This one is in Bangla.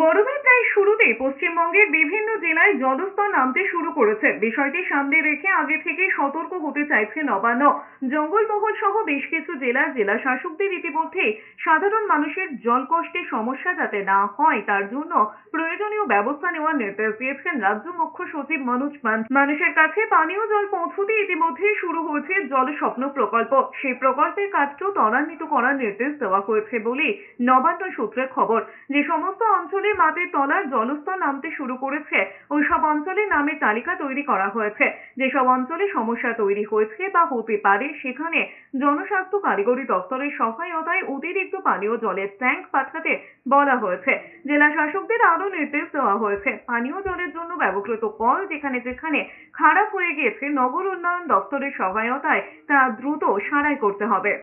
গরমের প্রায় শুরুতেই পশ্চিমবঙ্গের বিভিন্ন জেলায় জলস্তর নামতে শুরু করেছে। বিষয়টি সামনে রেখে আগে থেকে সতর্ক হতে চাইছে নবান্ন। জঙ্গলমহল সহ বেশ কিছু জেলার জেলা শাসকদের ইতিমধ্যে সাধারণ মানুষের জল কষ্টের সমস্যা যাতে না হয়, তার জন্য প্রয়োজনীয় ব্যবস্থা নেওয়ার নির্দেশ দিয়েছেন রাজ্য মুখ্য সচিব মনোজ মান মানুষের কাছে পানীয় জল পৌঁছতে ইতিমধ্যেই শুরু হয়েছে জল স্বপ্ন প্রকল্প। সেই প্রকল্পের কাজকেও ত্বরান্বিত করার নির্দেশ দেওয়া হয়েছে বলে নবান্ন সূত্রের খবর। যে সমস্ত অঞ্চলে মাটির তলার জলস্তর নামতে শুরু করেছে। ওই সব অঞ্চলে নামের তালিকা তৈরি করা হয়েছে। যেসব অঞ্চলে সমস্যা তৈরি হয়েছে বা হতে পারে, সেখানে জনস্বাস্থ্য কারিগরি দপ্তরের সহায়তায় অতিরিক্ত পানীয় জলের ট্যাঙ্ক পাঠাতে বলা হয়েছে। জেলা শাসকদের আরও নির্দেশ দেওয়া হয়েছে। পানীয় জলের জন্য ব্যবহৃত কল যেখানে যেখানে খারাপ হয়ে গিয়েছে, নগর উন্নয়ন দপ্তরের সহায়তায় তা দ্রুত সারাই করতে হবে।